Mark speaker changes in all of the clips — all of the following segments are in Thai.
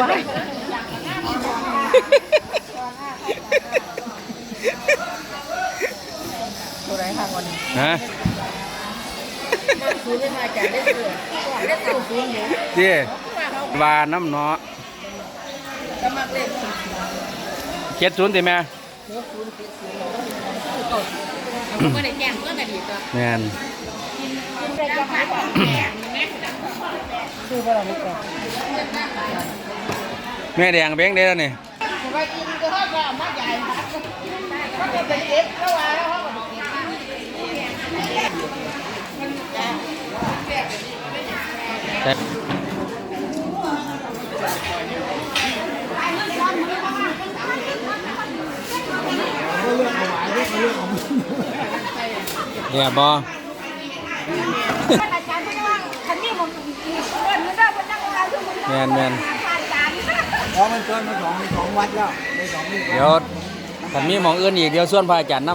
Speaker 1: ว้ายตัวไหนค่ะวันนี้
Speaker 2: ฮะ
Speaker 1: ซื้อได้มาจากได้เสือได้เสือซื้อหมู
Speaker 2: เจ้
Speaker 1: มาเขา
Speaker 2: วาน้ำเนาะ
Speaker 1: ก็มาเล่น
Speaker 2: เจ็ดศูนย์ติแม่
Speaker 1: หมูคูณติดซื้อเราต้องเขาไม่ได้แจ้งเพื่อนกันดีตัว
Speaker 2: แม่น
Speaker 1: แล้วนี่ก่อน
Speaker 2: แม่แดงเบ้งได้แล้วนี่
Speaker 1: ไปกินก็ให้ก็มาใหญ่ก็เป็นเอ็ดแล้วว่าแล้วเขาก็กิน
Speaker 2: แต่เดี๋ยวบอ แมนแมน
Speaker 3: อาจารย์
Speaker 1: เพราะมันเกินมาสองสองวัดแล้วได้สองนี่
Speaker 2: เดี๋ยวถ้ามีหมองอื่นอีกเดี๋ยวส่วนพระอาจารย์น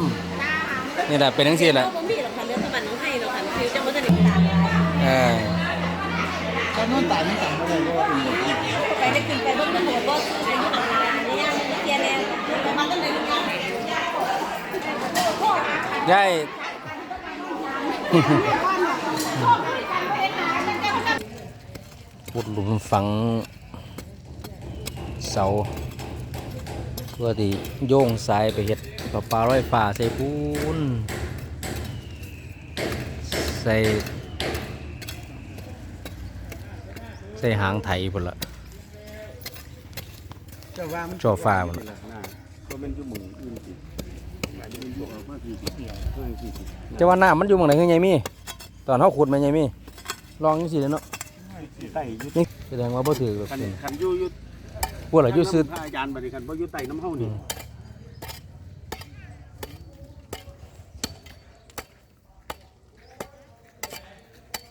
Speaker 2: ำนี่แหละเป็นทั้งสี่แหละ
Speaker 4: ผมพี่หรอกค่ะเรื่องตะบันน้องให้เราค่ะคือจังหวัดตะลิงตา
Speaker 2: เออ
Speaker 1: ตอนนั้นตายไม่ตายไม่ได้เพราะว่าเป็นหมด
Speaker 4: ไปได้ขึ้นไปเบิ่งตำรวจก็อายุอ่านเนี่ยเกียร์แรงแต่มันก็เลยงาน
Speaker 2: ยาย ขุดหลุมฝังเสา เพื่อที่โยงสายไปเห็ดปลาปลาร้อยฟ้าใส่ปูน ใส่ใส่หางไถพุ่นละ
Speaker 5: เจ้าว่ามัน
Speaker 2: จ่อฟ้ามัน
Speaker 5: เป็นลักษณะก็เป็นชั่วโมงอื่นสิอาจจะเป็นพวกเราก็สี่สิบเพื่อนสี่สิบ
Speaker 2: จะว่าน้ำมันอยู่หมองไหนคือไงมี่ต อนเขาขุดมันไงมี่ลองยังสิเนาะ
Speaker 5: ไต่ยุด
Speaker 2: นี่แสดงว่าบ่ถือแบบ
Speaker 5: คัน
Speaker 2: นี้
Speaker 5: คันอยุยุด
Speaker 2: พวกเราอยู่ซื้อ
Speaker 5: พระอาจารย์บัดนี้คันบ่อยุดไต่น้ำเฮานี่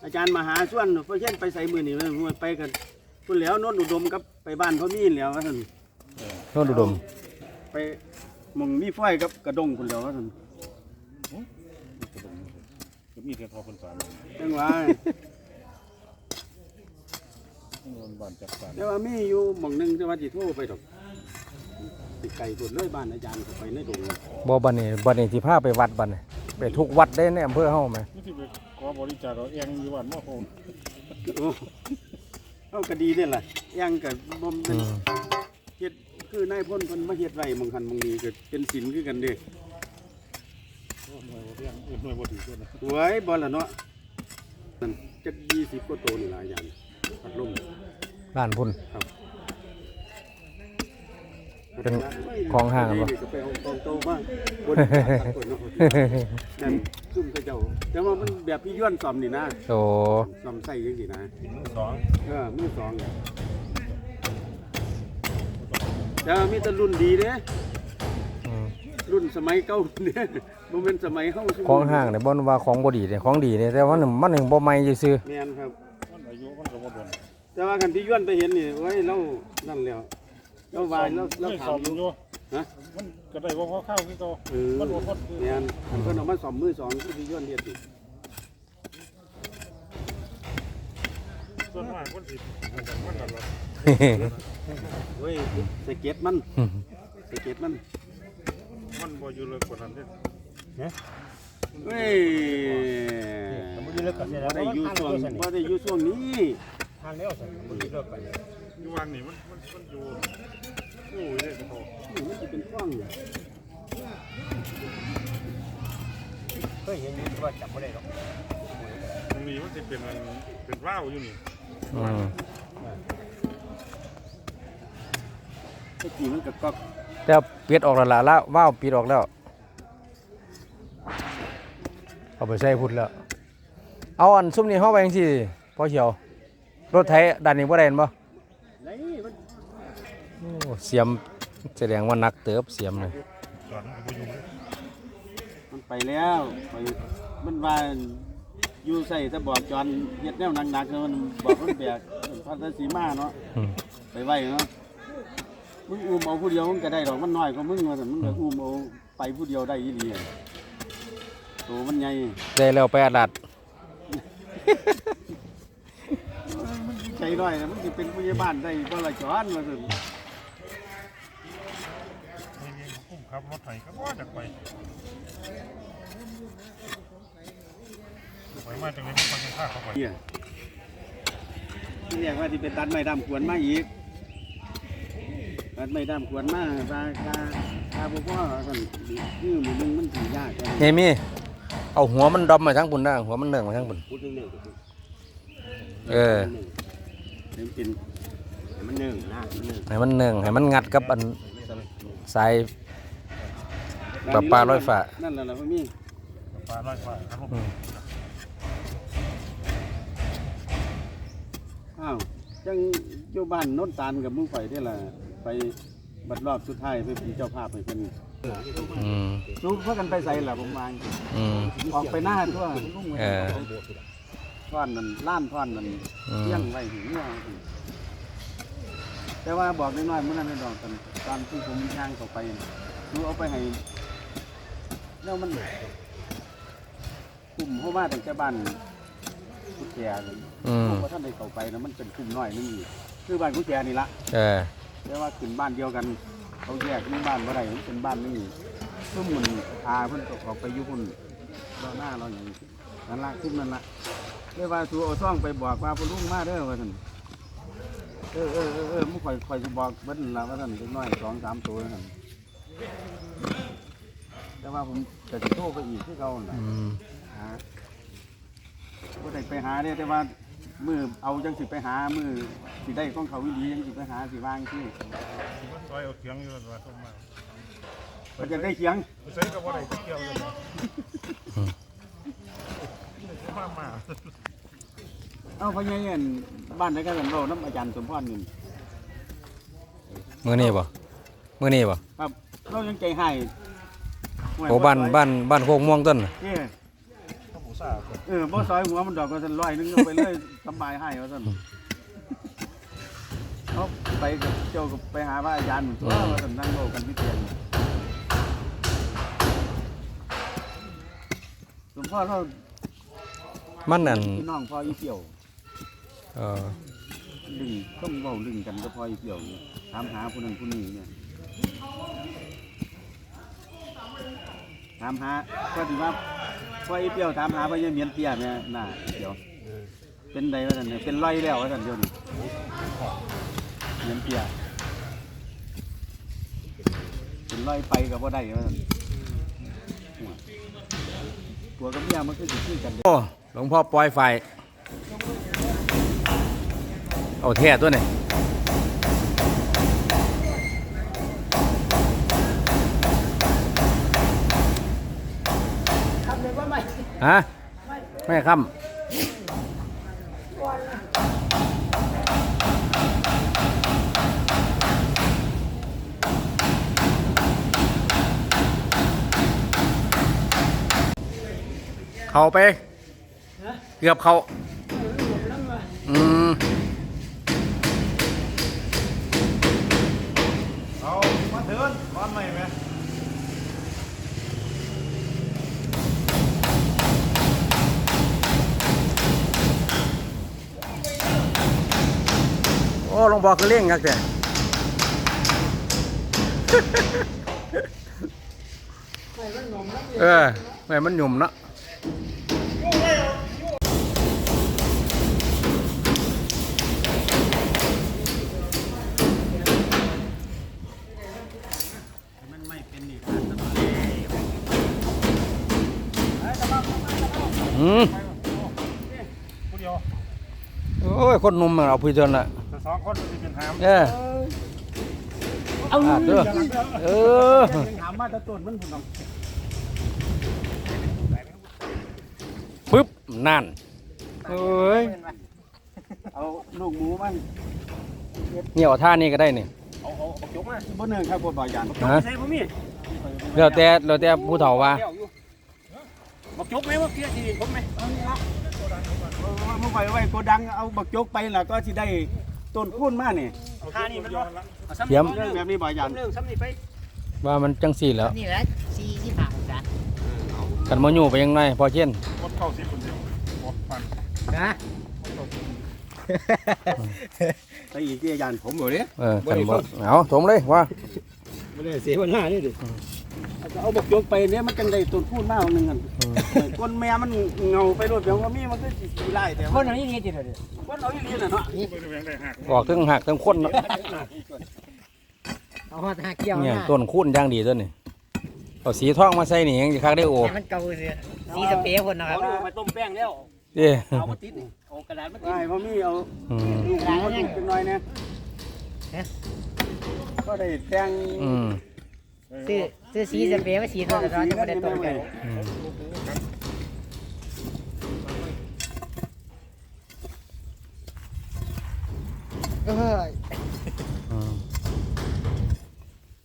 Speaker 5: อาจารย์มหาส่วนเพราะเช่นไปใส่มือนี่มันไปกันคุณแล้วโนนอุดมกับไปบ้านพ่อมีนแล้วว่าท่าน
Speaker 2: โน่นอุดม
Speaker 5: ไปหมองมีไฟกับกระดงคุณแล้วว่าท่าน
Speaker 6: ก็มีแต่ทอคนสาร
Speaker 5: จังหวะ
Speaker 6: เงินบ้านจัดสรร
Speaker 5: แต่ว่ามีอยู่หม่องหนึงแต่ว่าสิโทรไปดอกติดไก่ตุดเลยบ้านอาจารย์เข้าไปในดง
Speaker 2: บ่บัดนี้บัดนี้ที่พาไปวัดบัดนี้ไปทุกวัดได้ในอำเภอเฮาไหม
Speaker 6: นี่ที่ไปขอบริจาคเราเองอยู่บ้านหม้อโฮม
Speaker 5: โอ้เอาก็ดีเด้ล่ะยังกับบ่มเป็
Speaker 2: อื
Speaker 5: น
Speaker 2: ม
Speaker 5: เฮ็ดคือนายพลเพิ่นมาเฮ็ดไร่หมองหันหมองนี้ก็เป็นศีลคือกันเด้
Speaker 6: หน่วยบ่เรียงอื่นหน่วยบ่ถือกันนะ
Speaker 5: หวยบ่ล่ะเนาะนั่นจัก20กว่าโตนี่ล่ะอาจารย์พัดลม
Speaker 2: บ้านพุ่น
Speaker 5: ครับ
Speaker 2: เป็นของห้างเหรอ
Speaker 5: ดีๆก็ไปเอาของโตมาบนตักคนเนาะนั่นซุ่มเขาเจ้า แต่ว่ามันแบบพี่ย้อนซ่อมนี่นะ
Speaker 2: โอ้
Speaker 5: ซ่อมใส่จังซี่นะ
Speaker 6: สอง
Speaker 5: เออมือสองแต่ว่ามีแต่รุ่นดีเด้
Speaker 2: อืม
Speaker 5: รุ่นสมัยเก่าเนี่ย บ่แม่นสมัยเฮาซุมื้
Speaker 2: ของห้างเนี่ยบ่นว่าของบ่ดีเนี่ยของดีเนี่ยแต่ว่ามันมันยังบ่ใหม่ซื่อ
Speaker 5: แม่นครับ
Speaker 6: มันอายุมันก็บ่โดน
Speaker 5: แต่ว่าคันที่ย้อนไปเห็นนี่โอ้ยเรานั่นแล้วเราวายเราเรา
Speaker 6: ไม่
Speaker 5: ถา
Speaker 6: สอ
Speaker 5: ม
Speaker 6: บ
Speaker 5: อ
Speaker 6: อยู่ยู่
Speaker 5: ฮะ
Speaker 6: มันก็ได้ว่าข้าวคือเก่า
Speaker 5: เออ
Speaker 6: มันบ่ทนคือ
Speaker 5: แม่นอันเพิ่นเอามาซ่อมมือสองคือที่ย้อนเฮ็ดนี่
Speaker 6: ส่วนมากคนสิมันก็มันก็แบบ
Speaker 2: ๆ
Speaker 5: โอ้ยสะเก็ดมันสะเก็ดมัน
Speaker 6: มันบ่อยู่เลยกว่านั้นเด้
Speaker 5: เว้ยบ่ได้อยู่ช่วงบ่ได้อยู่ช่วงนี้
Speaker 6: อยู่วังนี่มันมันมันอยู่โอ้ยเด้ก็โต
Speaker 5: นี่มันสิเป็นคล้องอยู่
Speaker 6: ตรงนี้มันสิเป็นอันเป็นว่าวอยู่นี่
Speaker 2: อืม
Speaker 5: ตะกี้มันก็ก๊อก
Speaker 2: แต่ปิดออกแล้วล่ะละว้าวปิดออกแล้ว เอาไปใส่พุ่นแล้ว เอาอันซุ่มนี้เฮาไปจังซี่พอเขียว รถไถด้านนี้บ่ได้เห็นบ่
Speaker 5: ไหนมัน
Speaker 2: โอ้เสียมแสดงว่านักเติบเสียมเลย
Speaker 6: สอนมันก็บ่อยู่
Speaker 5: มันไปแล้วไปมันว่าอยู่ใส่แต่บอกจอนเฮ็ดแนวหนักๆมันบอกมันแบกพันธสีมาเนาะ
Speaker 2: อืม
Speaker 5: ไปไว้เนาะมึงอุ้มเอาผู้เดียวมันก็ได้ดอกมันน้อยกว่ามึงว่าแต่มึงก็อุ้มเอาไปผู้เดียวได้อีห ลีอะโตมันใหญ่
Speaker 2: ได้แล้วไปอาดัด
Speaker 5: มันสิใจน้อยนะมันสิเป็นผู้ใหญ่บ้านได้บ่ละจอนว่าซั่น
Speaker 6: นี่นี่กุ้มครับรถไถก็ว่าจากไปไปมาจากไหนมันคนยังฆ่าเข้าไป
Speaker 5: เนี่ยที่เรียกว่าสิเป็นตัดไม้ดำขวนมาอีกตัดไม้ดำขวนมาตาตาตาบ่พอซั่นคือหมื้อนึงมันสิยากจัง
Speaker 2: เฮมี่ เอาหัวมันดอมมาทั้งปุ่นนะหัวมันเนื่องมาทั้งปุ่น
Speaker 5: พูดหนึ่ง
Speaker 2: เออ
Speaker 5: เดี๋ยวกินให้มันหนึ่งนะมันหนึ่ง
Speaker 2: ให้มันเนื่องให้มันงัดกับอันสายปลาปลาร้อยฟ้า
Speaker 5: นั่นแหละล่ะพ่อมี
Speaker 6: ปลาลอยฟ้าครับผม
Speaker 2: อืม
Speaker 5: อ้าวจังอยู่บ้านโน้นตาลกับหมึงข่อยนี่ล่ะไปบัดรอบสุดท้ายไปเป็นเจ้าภาพให้เพิ่น
Speaker 2: อืม
Speaker 5: รู้เพื่อกันไปใส่ล่ะผมวาง
Speaker 2: อืม
Speaker 5: ออกไปหน้าทั่ว
Speaker 2: เออ
Speaker 5: ท่อนนั่นล้านท่อนนั่น
Speaker 2: อืม
Speaker 5: เลี้ยงไว้ถึงเนี่ยแต่ว่าบอกน้อยๆมื้อนั้นไม่ดอกกันตอนที่ผมย่างเข้าไปหนูเอาไปให้แล้วมันกลุ่มเพราะว่าตั้งแต่บ้านกุแจเลย
Speaker 2: อืม
Speaker 5: ผมว่าท่านได้เข้าไปนะมันเป็นกลุ่มน้อยนึงอีกคือบ้านกุแจนี่ละ
Speaker 2: เออ
Speaker 5: แต่ว่าขึ้นบ้านเดียวกัน เขาแยกนี่บ้านบ่ได้มันเป็นบ้านนี่ซึ่งมันอาเพิ่นก็ออกไปอยู่พุ่นรอหน้าเราอย่างนี้นั่นละขึ้นนั่นละเรียกว่าสูเอาซ่องไปบอกว่าพ่อลุงมาเด้อว่าท่านเออเออเออเออมุข่อยข่อยจะบอกเบิ้ลละว่าท่านเล็กน้อยสองสามตัวนั่นแต่ว่าผมจะสิโทรไปอีกที่เขาน่ะ
Speaker 2: อืม
Speaker 5: หาบ่ได้ไปหาเนี่ยแต่ว่า มือเอาจังสิไปหามือสิได้ของเขาวิดีจังสิไปหาสิวางที่
Speaker 6: ซอยเอาเถียงอยู่ว่าส่งมา
Speaker 5: มันจะได้เคียง
Speaker 6: ใส่กับว่าได้เกี่ยวเลยมามา
Speaker 5: เอ้าพ่อใหญ่เงินบ้านไหนกันกันเราน้ำอาจารย์สมพรเงิน
Speaker 2: มื้อนี้บ่มื้อนี้บ่
Speaker 5: ครับเรายังใจให้
Speaker 2: โอ้บ้านบ้านบ้านโคกม่วงต้นน่ะ
Speaker 5: เออ
Speaker 6: ข้าวหมูซ่า
Speaker 5: เออบ่ซอยหัวมันดอกก็สันร้อยหนึงเอาไปเลยสำบายให้ว่าซั่นเขาไปกับเจ้ากับไปหาพระอาจารย์ตัวว่าซั่นนั่งโลกันที่เตียงสมพ่อเรา
Speaker 2: มันนั่น
Speaker 5: พี่น้องพ่ออีเปี่ยว
Speaker 2: เออ
Speaker 5: ดึงต้องเว้าดึงกันก็พ่ออีเปี่ยวนี่ถามหาผู้นั้นผู้นี้เนี่ย ถามหาก็ถือว่าพ่ออีเปี่ยวถามหาพ่อยังเมียนเปียเนี่ยน่าเดี๋ยวเป็นไดว่าซั่นเนี่ยเป็นร้อยแล้วว่าซั่นเดี๋ยวนี้เมียนเปียเป็นร้อยไปก็บ่ได้ว่านตัวกับเมียมันก็สิคือกันเด้
Speaker 2: โอ้หลวงพ่อปล่อยไฟเอาแท้ตัวนี่
Speaker 1: ทำเลยว่าไม่
Speaker 2: ฮะแม่ค่ำเข้าไป เกือบเข้าอืม
Speaker 6: เอามาเถินร้อนไหมไหม
Speaker 2: อ้หลวงพ่อคือเล่งครับแต่เออแม่มันหยุ่มเนาะ
Speaker 5: มันไม่เป็นนี่
Speaker 2: อืม
Speaker 6: ผู้เดียว
Speaker 2: โอ้ย คนหนุ่มมันเอาพี่จนละ
Speaker 6: แต่ สองคนจะเป็นหาม
Speaker 2: เออเอาเด้อเออ
Speaker 5: ยังถามมาแตะต้นมันพุ่นเอา
Speaker 2: ปึ๊บนั่นเอ้ย
Speaker 5: เอาลูกหมูมัน
Speaker 2: เนี่ยเอาท่านี้ก็ได้นี่
Speaker 6: เอาเอาเอายกมา
Speaker 5: บ่เนื่องครับบ่บ่อยาน
Speaker 2: ฮะ
Speaker 6: ใช่พ่อมี
Speaker 2: แล้วแต่แล้วแต่ผู้เฒ่าว่า
Speaker 6: บอกยกไหมว่าเพี้ยทีผมไหม
Speaker 5: เมื่อไว้ไว้โกดังเอาบักจกไปแล้วก็สิได้ ต้นคูนมานี่
Speaker 6: ทานี่มันร้อนละ
Speaker 2: เตรียม
Speaker 5: เรื่องแบบนี้บ่อยาน
Speaker 6: เรื่องซ้ำนี่ไป
Speaker 2: ว่ามันจังสี่แล้ว
Speaker 1: นี่แหละสี่ที่ผ่านจ้ะ
Speaker 2: กันมาอยู่ไปยังไงพอเช่น
Speaker 6: รถเข้าสิคนเดียวรถพัน
Speaker 1: นะ
Speaker 5: ไปอีกที่อาจารย์ผมบ่เนี่ย
Speaker 2: เออกันบ่เอาถมเลยว่า
Speaker 5: ไม่ได้เสียวันหน้านี่ดิจะ เอาบักยกไปเนี่ยมันจังได้ต้นพูดมากนึงกันก้นแม่มันเงาไปรถเพียงว่ามีมันก็สิสีไล่แต่
Speaker 1: ค
Speaker 5: ว่าน
Speaker 1: อย่างนี้นี่จิ๋วเดี๋ยว
Speaker 5: คนเอาอีหลีน่ะเนาะ
Speaker 6: เบิ่งแรงได้หัก
Speaker 2: ออกทั้งหักทั้งคนเนาะ
Speaker 1: เอาหัวหักเกี่ยว
Speaker 2: เนี่ย
Speaker 1: นะ
Speaker 2: ต้นคูนอย่างดีตัวนี้เอาสีทองมาใส่นี่ยังสิคักได้โอ
Speaker 1: ให้มันเก่าเสียสีสเปรย์คนนะครับ
Speaker 5: เอาไปต้มแป้งแล้ว
Speaker 2: เด้
Speaker 5: เอามาติดนี่เอากระดาษมาติดไอ้พ่อมีเอา
Speaker 2: อืม
Speaker 5: ลูกหลานมาติดเป็นน้อยเนี่ยก็ได้แต่ง
Speaker 2: อืม
Speaker 1: ซื้อซื้อสีสเปรย์มาสีตัวละร้อยจะไม่ได้ตัวกัน
Speaker 2: อืม
Speaker 1: เออ
Speaker 2: อืม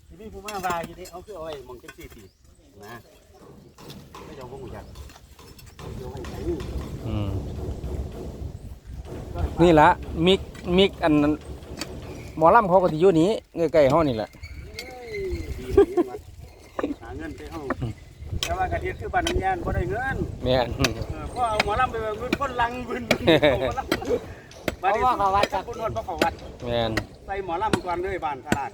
Speaker 5: ที่นี่ผู้มาว่าอยู่นี่เอาคือเอาไว้มองจังซี่สินะไม่ยอมพวกกูจักเดี๋ยวให้ใส่
Speaker 2: อืมนี่ละมิกมิกอันนั้นหมอลำเขาก็สิอยู่นี้ใกล้ๆเฮานี่แหละ
Speaker 5: หาเงินไปเอาแต่ ว่ากระเทียมคือบ้านน้ำยานบ่ได้เงิน
Speaker 2: แม่น
Speaker 5: เออพอเอาหมอลำไปเงินคนลังบึนบ้านนี้คนวัดบ่เข้าวัด
Speaker 2: แม่น
Speaker 5: ใส่หมอลำก่อนเลยบ้านตลาด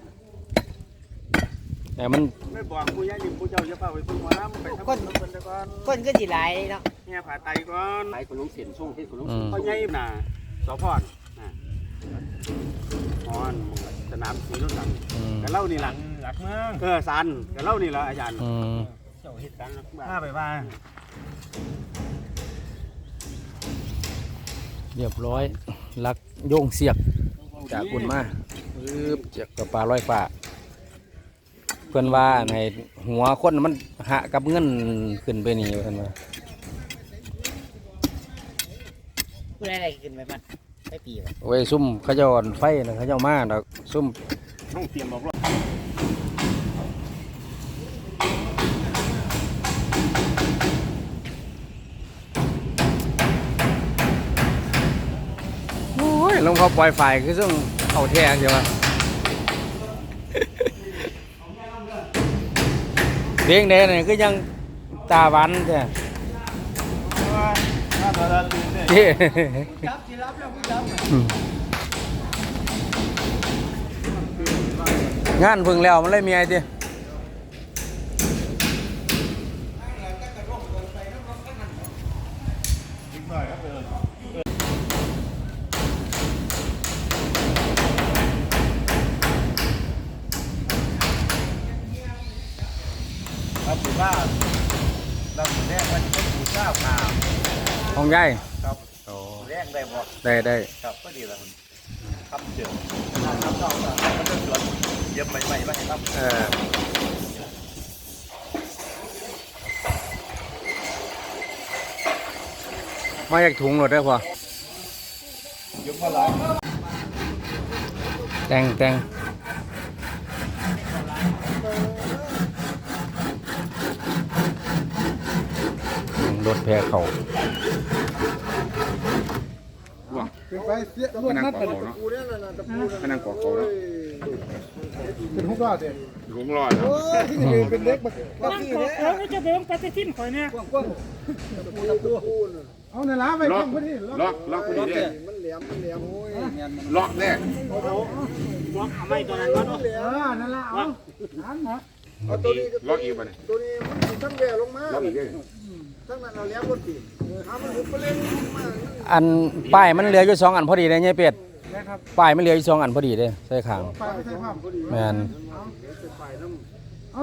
Speaker 2: แต่มัน
Speaker 5: ไม่บอกผู้ใหญ่นี่ผู้เจ้าจะเฝ้าไปพึ่งหมอลำไปทำบุญเพิ่นแต่ก่อน
Speaker 1: คนก็สิหลายเนาะ
Speaker 5: แง่ผ่าไตก่อนไตขนมเส้นส่งที่ขนม
Speaker 2: อืม
Speaker 5: เขาใหญ่น่ะสพรน่ะพรสนามศรีนุ่นสัง
Speaker 2: อืม
Speaker 5: กะเล่านี่ล่ะ
Speaker 6: หลักเมือง
Speaker 5: เออสันกะเล่านี่ล่ะอาจารย์
Speaker 2: อืม
Speaker 5: เจ้าเฮ็ดกันมาไปว่า
Speaker 2: เรียบร้อยลักโยงเสียกจากคุณมาปึ๊บเจียกกับปลาร้อยฟ้าเพื่อนว่าในหัวคนมันหะกับเงินขึ้นไปนี่เพื่อนว่า
Speaker 1: ผู้ใดอะไรขึ้นไปมันไปปีวะ
Speaker 2: ไว้ซุ่มเขาเจ้าอ่อนไฟนะเขาเจ้ามาดอกซุ่ม
Speaker 5: ต้องเตรียมบอกว่
Speaker 2: เขาปล่อยไฟคือซุ่มเอาแท้ใช่ไหมเพียงเดนี่คือยังตาหวันใช่
Speaker 5: ถ้าตอนนั้นเนี่ย
Speaker 2: เจ้
Speaker 5: จับสิรับแล้วผู้จับ
Speaker 2: งานเพึ่งแล้วมันเลยมีไอ้ที่
Speaker 5: ครับถือว่าเราแรกมันเป็นผู้เจ้าข่าว
Speaker 2: ของ ยาย
Speaker 5: ครับแรกได้บอก
Speaker 2: ได้ได้
Speaker 5: ครับก็ดีแล้วคุณทำเจอทำนอกจากมันจะสวนเย็บใหม่ๆมาให้ครับ
Speaker 2: เออมาจากถุงหมดได้อพอ
Speaker 5: ยุบมาหลาย
Speaker 2: แต่งแต่งอืมรถแพเขา
Speaker 5: ไปเสียรวดนัดเป็นตะปูเนี่ยนะตะปู
Speaker 6: พนังกอเขาเนาะ
Speaker 5: เป็นหุกรอดเด็
Speaker 6: หลวงรอด
Speaker 5: โอ้ยที่นี่เป็นเด็กบักบัก
Speaker 3: นั่ง
Speaker 5: พี่
Speaker 3: ขอ
Speaker 5: เนี่ย
Speaker 3: เขาจะเดินไปที่ข่อยเนี่ย
Speaker 5: กว้างกว้างตะปูตะปูเอาในร้านไป
Speaker 6: ล็อก
Speaker 5: ข้างพื้นที่
Speaker 6: ล็อกล็อกพอดีเด้
Speaker 5: มันแหลมมันแหลมโอ้ย
Speaker 6: ล็อกแน่
Speaker 5: ล็อกไม่ตัวนั้นก็เออนั่นละเอาเอาตัวนี้
Speaker 6: ล็อกอีกป่ะเนี่ย
Speaker 5: ตัวนี้มันทั้งแหวลงมา
Speaker 6: ล็อกอีกเด้
Speaker 5: ทั้งนั้นเราแหลมรถตีเอามันหุบไปเล่นมา
Speaker 2: อันป้ายมันเหลืออยู่สองอันพอดีเลยเนี่ยเป็ดป้ายมันเหลืออยู่สองอันพอดีเลยใส่ขาง
Speaker 5: ไปไม่ใช่ภาพพอดี
Speaker 2: แมน
Speaker 5: เ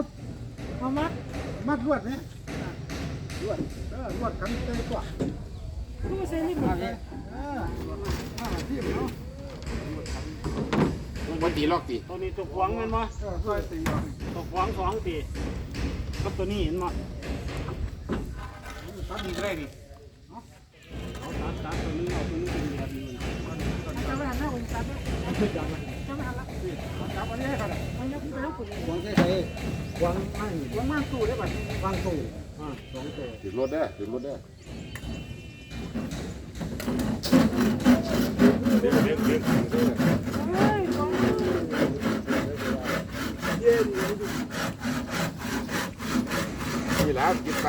Speaker 5: อามัดมัดลวดเนี่ยลวดเออลวดขันเตยกว่า
Speaker 3: ผู้เส้นนี่หมดเลย
Speaker 5: เออผ้าที่เนาะ
Speaker 6: ปกติล็อกตี
Speaker 5: ตัวนี้ตัวขวางเงินมั้ยเออซอยตีตัวขวางสองตีกับตัวนี้เห็นมั้ย ตัดดีก็ได้ดิเอาตัดตัดตัวนึงเอาตัวนึงเป็นเดียดีมัน
Speaker 3: จะมาหน้าองค์จับจะมาละ
Speaker 5: จับอันนี้ให้กัน
Speaker 3: มันยกไปแล้วคุณ
Speaker 5: วางใส่ใส่ขวางไม่ขวางมากสู้ได้ป่ะวางสู้อ่าสองตัว
Speaker 6: ถึงรถได้ถึงรถได้เด็กเด็กเด็กนี่แล้วกินนี่ดูนี่
Speaker 7: วัดตัวนั้นตัดอีกว่าวัดตัวนี้ตัดอีกว่าติดไป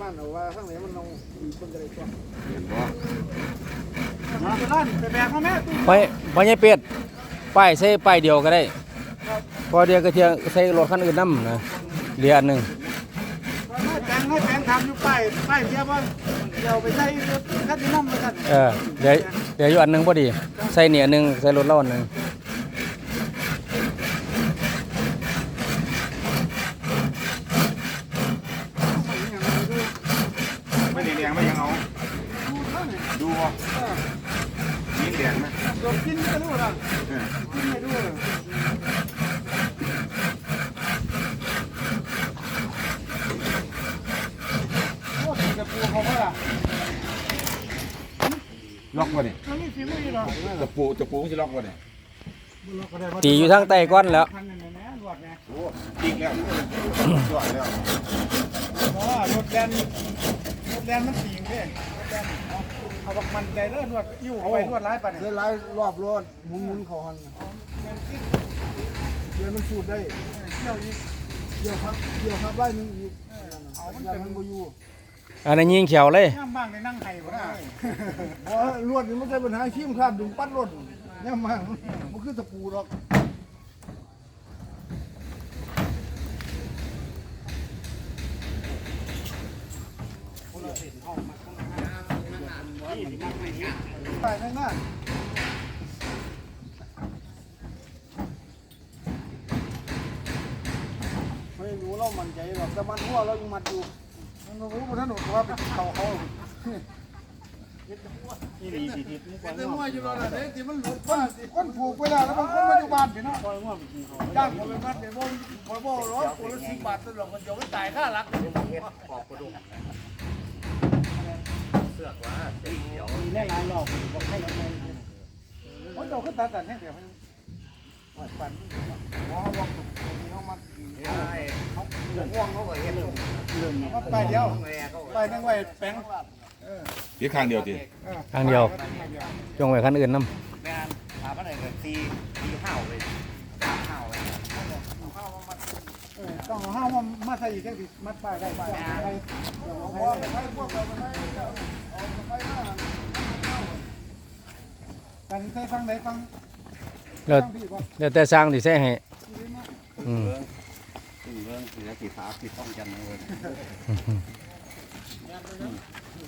Speaker 6: บ้านเราว่าทางไหนมันเรามีคนจะได้ตัว
Speaker 7: มาไปร้านไปแบกมาแม่
Speaker 2: ไปไปยังเป็ดป้ายใส่ป้ายเดียวก็ได้ พอเดียวก็เทียงใส่รถคันอื่นนํนะเหลืออันหนึง
Speaker 7: แจงให้แจงทำอยู่ป้ายป้ายเดียวว่าเดี๋ยวไปใช้คัดน้ำมากัน
Speaker 2: เออเหลือเหลืออยู่อันหนึงพอดี ใส่เนี่ยอันหนึงใส่รถเราอันหนึง
Speaker 8: ไม่ได้เลี้ยงไม่ยังเอา ดูบ่ยิงแดงไหม
Speaker 6: กินกันด้วยนะกินให้ด้วยโอ้ยจะปูเขาเมื่อไหร่
Speaker 8: ล็อกวะเนี่ย
Speaker 7: มันมีฝีมืออยู่หรอ
Speaker 8: จะปูจะปูจะล็อกวะเนี่ย
Speaker 2: ตีอยู่ทางใต้ก้อนแล้ว
Speaker 7: พันนั่นนะรวดไง
Speaker 8: โอ้ยิงแล้วจอดแล้ว
Speaker 7: เพราะว่ารถแดนรถแดนมันสีงเด้รถแดนเอาบักมันใจเลิศรวดอยู่เอาไปรวดร้ายปะเนี่ย
Speaker 6: เดินไล่รอบรถหมุนหมุนเขาหันเดี๋ยวมันสูดได้
Speaker 7: เที่ยวอีก
Speaker 6: เดี๋ยวครับเดี๋ยวครับไล่นึงอีกเอามันมันบ่อยู่
Speaker 2: อันนั้นยิงเขียวเลย
Speaker 7: ย่ำบ้างในนั่งไห้บ่ได้
Speaker 6: เพราะลวดนี่มันใช่ปัญหาขี้มข้ามดึงปัดรถเนี่ยมันมันคือตะปูหรอกไปข้างหน้าไม่รู้เรามันใจหรอกแต่มันหัวเรายังมัดอยู่ มันรู้บนถนนว่าเป็นเขาเขา
Speaker 7: ที่ดีดีดีนี่ก่อน
Speaker 6: แต่วอยู่แล้วนะเด็กที่มันหลุดว่าคนผูกไปแล้วแล้วบางคนมาอยู่บ้านพี่เนาะ
Speaker 7: อยว่าไปกินเขา
Speaker 6: จ้างเขาไปมัดเดี๋ยวบ่คอยบ่ร้อยคนละสิบบาทตลอดมันเดี๋ยวก็จ่ายค่ารัก
Speaker 7: มีแน่นอนหรอกบอกให้ยังไง
Speaker 6: เขาเจ้าก็ตัดตัดให้เดี๋ยวมันปั่นหมอบอกเขามัดห่งเขาก็เห็น ไปเดียวไปนั่งไว้แป้ง
Speaker 8: เดี๋ยวข้างเดียวดิ
Speaker 2: ทางเดียวจงไว้คันอื่นนํ
Speaker 6: ต้องเอาห้ามามาใส่อีกแค่สิมัดป้ายได้ป้ายไปเดี๋ยวเอาไปให้พวกเราไปให้เอาไปหน้ากันใส่ฟังไหนฟัง
Speaker 2: แล้ว
Speaker 6: ฟังพี่ก่อน
Speaker 2: เดี๋ยวแต่สร้างสิใส่ให้อืม
Speaker 6: เรื่องเสียสีฟ้าผิดต้องกันเลย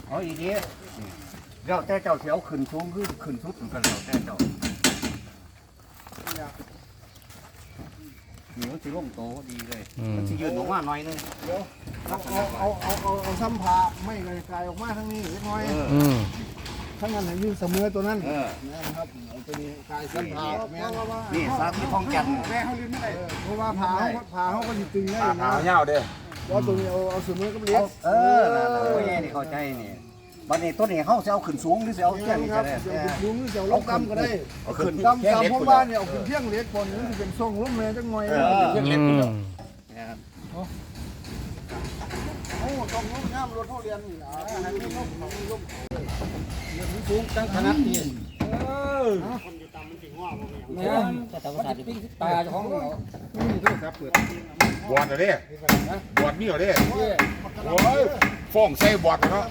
Speaker 9: เอาอีกทีเจ้าแต่เจ้าเสียวขึ้นสูงขึ้นขึ้นสุดเหมือนกันแล้วแต่เจ้านี่มันสิลงโตดีเลย
Speaker 2: อืม
Speaker 9: มันสิยืนออกมาหน่อยนึง
Speaker 6: เอาเอาเอาเอาเอาเอาซ้ำผ่าไม่เลยกลายออกมาทั้งนี้เล็กน้อย
Speaker 2: อืม
Speaker 6: ทั้งนั้นให้ยืนเสมอตัวนั้น
Speaker 9: เออ
Speaker 6: นะครับเอาตัวนี้กลายซ้ำผ่าแม่น
Speaker 9: นี่สาธิตทองจันทร์
Speaker 6: แม่เขาลืมไม่ได้เพราะว่าผ่าเขาผ่าเขาก็อยู่ตึงได้
Speaker 8: ขา
Speaker 6: นะ
Speaker 8: ขาวเงาเด้อ
Speaker 6: แล้วตัวนี้เอาเอาเสมอกับเลี้ยง
Speaker 9: เออนั่นน่ะโอ้ยนี่เข้าใจนี่บัดนี้ตัวนี้เฮาสิเอาขึ้นสูงหรือสิเอา
Speaker 6: เอา
Speaker 9: เที่ยงนี่
Speaker 6: ครั
Speaker 9: ก็
Speaker 6: บ
Speaker 9: ได้
Speaker 6: เดี๋ยว
Speaker 9: แต่
Speaker 6: ลุงเดี๋ยวลงกำก็ได้
Speaker 9: เอาขึ้น
Speaker 6: กำกำผมว่าเนี่ยเอาขึ้นเที่ยงเล็กก่อนนี่เป็นทรงล้มเลยจังหน่อย
Speaker 2: อืม
Speaker 6: โอ้ต้องล้มงามรถเขาเรียนนี่นะให้ล้มล้มล้มเรียนสูงจังขนาดนี้เออ
Speaker 7: คนอยู่ตามมันสิง้อบ่แม่
Speaker 6: แม่แต่ตาปิ้งตาของเรานี่โทรศัพท์เปิด
Speaker 8: บอดเหรอเด้บอดมีเหรอเด้โอ้ยฟ้องใส่บอดเนาะ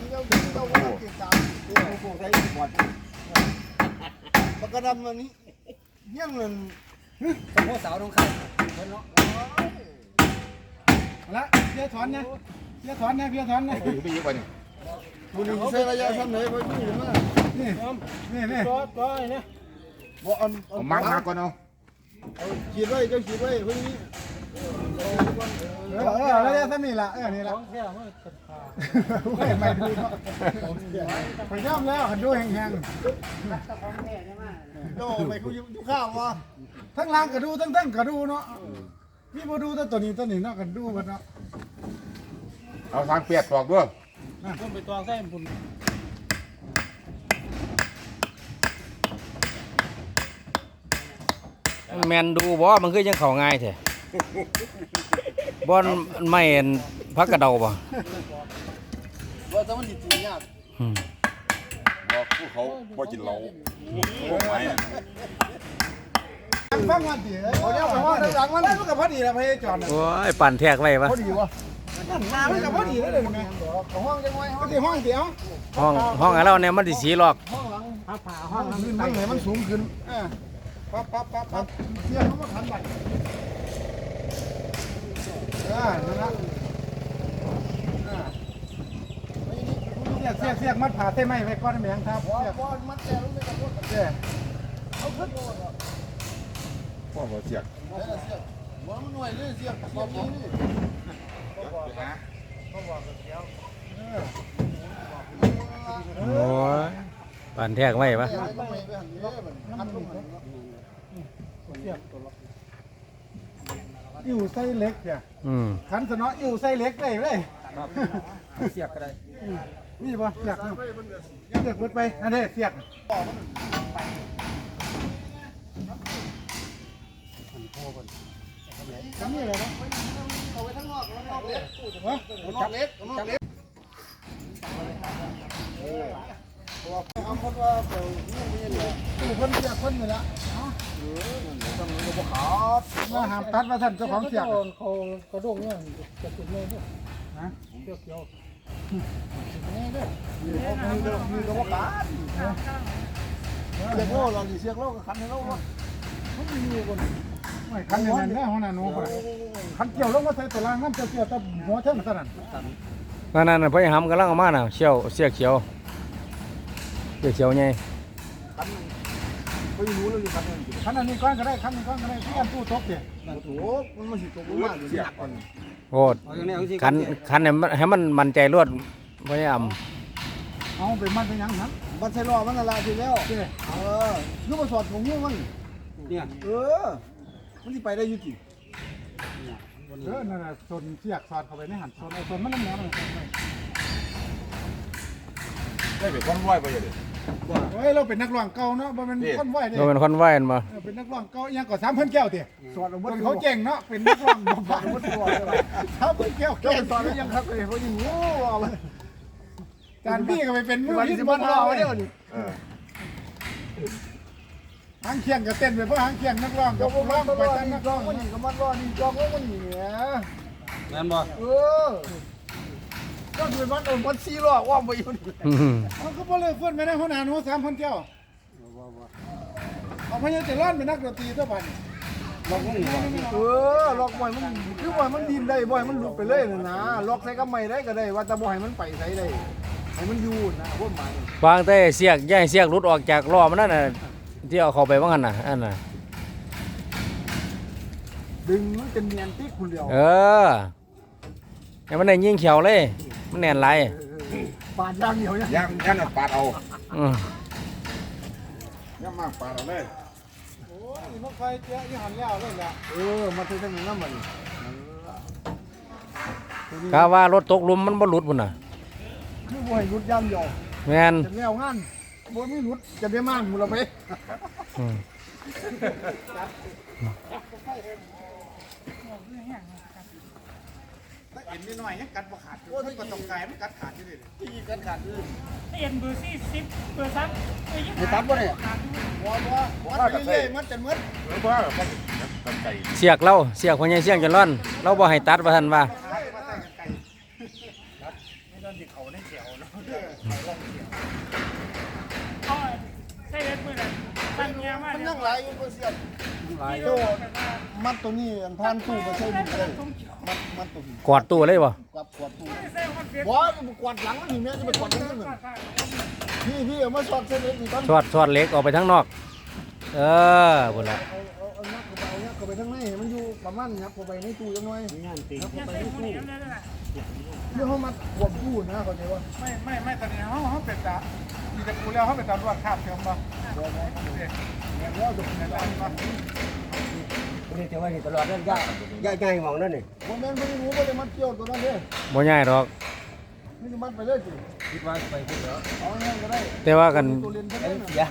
Speaker 6: ปากกระดำอันนี้เยี่ยงเงิน
Speaker 9: พ่อสาวน้องข้า
Speaker 7: ละเพียถอนนะเพียถอนนะเพียถอนนะ
Speaker 8: อยู่ไม่เยอะไปนี่
Speaker 6: บุญใช้ระยะสั้นเลยไปดูนะ
Speaker 7: นี่นี่นี่ตัวตัวนี่
Speaker 6: บ่อัน
Speaker 8: เอามังมาก่อนเอา
Speaker 6: เอาขีดไว้เจ้าขีดไว้เพิ่งนี้
Speaker 7: เออเออแล้วจะซ้ำนี่ล่ะเออนี่ล่ะไม่ไม่ดูเนาะไปย่อมแล้วหันดูแห้ง
Speaker 6: โอ้ไปคุยอยู่ข้าววะ
Speaker 7: ๆทั้งล่างก็ดูทั้งทั้งก็ดูเนาะ พี่บ่ดูแต่ตัวนี้ตัวนี้เนาะก็ดูเบิดเนาะ
Speaker 8: เอาทางเปียกตอกด้วย
Speaker 6: ต้นไปตองใส่บุญ
Speaker 2: แมนดูบ่มันคือยังเข้าง่ายแท้บ่อนไม่เห็นพักกระเดาบ่
Speaker 6: ว่าแต่มันสิยาก
Speaker 2: อืม
Speaker 8: บอกพวกเขาบ่กินเหล้าพวกไม้ อะ
Speaker 6: ฟังวันดีเอาแล้วไปว่าหลังมันมันก็พอดีแล้วพยจอด
Speaker 2: โอ้ยปั่นแทกไว้ปะ
Speaker 6: พอดีวะมามันก็พอดีเลยแม่ห้องจังไว้ห้องที่ห้องเดียว
Speaker 2: ห้องห้องอะไรเราเนี่ยมันสิสีหรอก
Speaker 6: ห้องหลังผ่าห้องขึ้นนั่งไหนมันสูงขึ้นอ่าปั๊บปั๊บปั๊บปั๊บเสียเขามาขันบัตรอ่านั่นละอ่าเสียกเสียกเสียกมัดผ่าเส้นไม้ไว้ก้อนแมงครับเสียกมัดแก้วไม่กระพุ้เสีย
Speaker 8: พ่อบ่เสียก
Speaker 6: ว่ามันหน่วยเลยเสียกเสียกนี่
Speaker 2: โอ้ยปั่นแทกไว้ปะ
Speaker 6: อยู่ไส้เล็กเนี่ย
Speaker 2: อืม
Speaker 6: ขันสนออยู่ไส้เล็กเลยเลยเสียกก็ได้นี่ป่ะเสียกเสียกพุดไปอันนี้เสียก ทำนี่อะไรนะเอาไว้ทั้งนอกนอกเล็กวะนอกเล็กนอกเล็กเอาคนว่าเดี๋ยวนี่นี่แหละตู้คนเสียคนนี่แหละมาหามตัดมาท่านเจ้าของเสียก
Speaker 7: เขากระด้งเนี่ยจะติดเลยเนี่ย
Speaker 6: นะ
Speaker 7: เกี่ยวเกี่ยวนี่ด้วย
Speaker 6: มีก็มีก็ว่ากขารเสียกโลเราดิเสียกโลก็คันให้โลวะมันมีอยู่คน ไม่คันอย่างนั้นแน่หัวหน้าหนูคนคันเกี่ยวลงมาใส่ตัวล่างน้ำเกี่ยวแต่หัวเท่านั้น
Speaker 2: นั่นนั่นน่ะพ่อหำกำลังเอามาน่ะเชี่ยวเสียเขียวเสียเขียวไง
Speaker 6: ไม่รู้เลยคันนั้นคันอันนี้ก้อนก็ได้คันนี้ก้อนก็ได้ที่อันตู้ตกเนี่ยโอ้มันมันสิตกมากเลยเสียก่อน
Speaker 2: โอ้คันคันให้มันให้มันมันใจรวดพ่อห
Speaker 6: เอาไปมันเป็นยังนั้นมันใส่รอมันอะไรทีแล้วเออยูมาสอดของยูมันเนี่ยเออ มันสิไปได้ยุติเออนั่นน่ะส่วนเสียกสอดเข้าไปในหันส่วนไอ้ส่วนมันน้ำแหนม
Speaker 8: ได้ไปคนไหวไปเลย
Speaker 6: เฮ้ยเราเป็นนักร้องเก่าเนาะบ่เป็นคนไหวำเด้
Speaker 2: เราเป็นคนไหวกันบ่
Speaker 6: เออเป็นนักร้องเก่ายังก็สามพันแก้วเตี้ยสอนคนเขาเจ๋งเนาะเป็นนักร้องบ่บ่บ่ตัวสามพันแก้วแก้วสอนแล้วยังครับเลยเขาอยู่โอ้เอาเลยจานพี่ก็ไปเป็นมือที่บ้านเราเด้อนี่
Speaker 8: เออ
Speaker 6: หางเคียงก็เต้นไปเพราะหางเคียงนักร้องก็ร้องไปแต่นักร้องมันนี่ก็มันร้องนี่จองว่ามันนี่แหม
Speaker 9: นั่นบ่
Speaker 6: เออก็คือมันเออมันซีล้อว่าไปอยู่นี่
Speaker 2: อืม
Speaker 6: มันก็บ่เลยเพิ่นไปได้หัวหน้าหนู3,000แก้วเอาพยาจะร้อนเป็นนักดนตรีซะบัดนี้
Speaker 9: ล็อกมึงบ่
Speaker 6: เออล็อกบ่อยมันคือบ่อยมันดินได้บ่อยมันหลุดไปเลยน่ะนะล็อกใส่กับไม้ได้ก็ได้ ว่าแต่บ่ให้มันไปไสได้ให้มันอยู่นะพวกหมาย
Speaker 2: วางแต่เสียกอย่าให้เสียกหลุดออกจากล้อมันนั่นน่ะ ที่เอาเข้าไปว่างั้นน่ะอันน่ะ
Speaker 6: ดึงมันเป็นเนียนติ๊กคุณเดียว
Speaker 2: เออให้มันได้ยิงเขียวเลย มันแน่นไหลาย
Speaker 6: ปาดยางเดียวเนี่ย
Speaker 8: ย่างย่างน่ะปาดเอา
Speaker 2: อืม
Speaker 8: ย่างมากปาดเอาเลย
Speaker 6: โอ้ยมันไฟเจ๊ยี่หันแล้วเลยแหละเออมาถึงตรงนี้มัน
Speaker 2: กาว่ารถตกหลุมมันบ่หลุดพุ่นน่ะ
Speaker 6: คือบ่ให้รุดย่ำเดียว
Speaker 2: แม่น
Speaker 6: จะแล้วงาน บ่มีรุดจะได้มั่งมูละไป
Speaker 2: อืม
Speaker 6: เห็นนิดหน่อยยังกัดบ่ขาดโอ้ยมันต้องกายมันกัดขาดอยู่ดิที่กัดขาดอยู่
Speaker 3: เอ็นเบอร์สี่สิบเบอร์สามเบอร์ยี่
Speaker 6: ไอ้ตัดบ่ได้บ่บ่บ่ไปเรื่อยๆมันจะมืด
Speaker 8: เออว่าก็ตั้งใจ
Speaker 2: เสียกเราเสียกพ่อใหญ่เสียงจนร้อน เราบ่ให้ตัดว่าท่านว่า
Speaker 3: เอาใส่เล็บมือเลยตั้งเงี้ย มั
Speaker 6: นยังหลายอยู่บ่เสียหลายโตมัดตัวนี้อันผ่านตู้บ่ใช่ดิเลยมัดมัดตัวนี้
Speaker 2: กอดตัวเลยบ่
Speaker 6: กับกวาดตู้
Speaker 3: ใส่หัวเกล็ด
Speaker 6: บ่กวาดหลังมันนี่แม่จะไปกวาดทั้งนั้นพี่พี่เอามาสอดเส้นเล็กนี่ก่อน
Speaker 2: ชอดชอดเล็กออกไปทางนอก เออพุ่นละ
Speaker 6: เอาเอาเอานักเข้าไปเอานักเข้าไปทั้งในมันอยู่ประมาณนับเข้าไปในตู้จังหน่อยนับเข้าไปในตู้
Speaker 3: เรื่
Speaker 6: องเขามัดขวบตู้นะเข้าใจว่า
Speaker 7: ไม่ไม่ไม่ตอนนี้เขาเขาเป็นตามีแต่กูแล้วเขาเป็นตำรวจคาบเทียมบ่
Speaker 6: แล้วจะ เป็นอะไรบ้าง
Speaker 9: นี่จะว่านี่ตลอดนั่นย่าย่าใหญ่มองนั่นนี่
Speaker 6: บ่แม่นบ่ได้รู้ว่าจะมัดเกี่ยวตัวนั้นเด้
Speaker 2: บ่ง่ายดอก
Speaker 6: มนี่มัดไปเลยสิ
Speaker 9: คิดว่าไปพูดเหรอ
Speaker 6: เอาเงี้ยก็ได้
Speaker 2: แต่ว่ากัน
Speaker 9: เสีย